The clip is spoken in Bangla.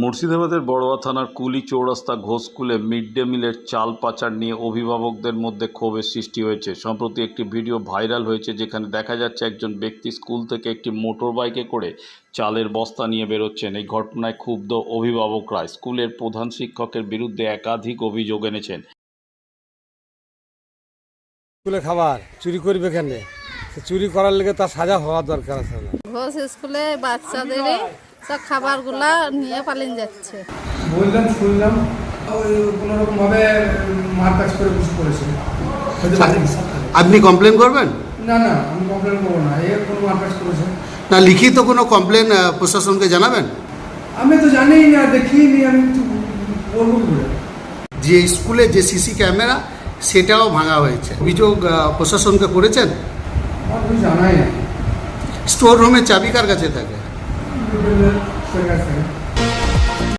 মুর্শিদাবাদের বড়োয়া থানার কুলি চৌরাস্তা ঘোষ স্কুলে মিড ডে মিলের চাল পাচার নিয়ে অভিভাবকদের মধ্যে ক্ষোভের সৃষ্টি হয়েছে। সম্প্রতি একটি ভিডিও ভাইরাল হয়েছে যেখানে দেখা যাচ্ছে একজন ব্যক্তি স্কুল থেকে একটি মোটর বাইকে করে চালের বস্তা নিয়ে বেরোচ্ছেন। এই ঘটনায় ক্ষুব্ধ অভিভাবকরা স্কুলের প্রধান শিক্ষকের বিরুদ্ধে একাধিক অভিযোগ এনেছেন। স্কুলে খাবার চুরি করবে কেন চুরি করার লেগে তার সাজা হওয়া দরকার আছে ঘোষ স্কুলে বাচ্চাদের সব খাবারগুলা নিয়ে পালিয়ে যাচ্ছে। বললাম শুনলাম মারকাজ করে হিসাব থাকে। আপনি কমপ্লেন করবেন? না না আমি কমপ্লেন করব না। এ কোনো মারকাজ করেছে। না লিখিত কোনো কমপ্লেন প্রশাসনকে জানাবেন? আমি তো জানিই না দেখিনি আমি তো বলব যে স্কুলে যে সিসি ক্যামেরা সেটাও ভাঙা হয়েছে। অভিযোগ প্রশাসনকে করেছেন? জানাই না স্টোর রুমের চাবি কার কাছে থাকে? বিপিএলের কাছে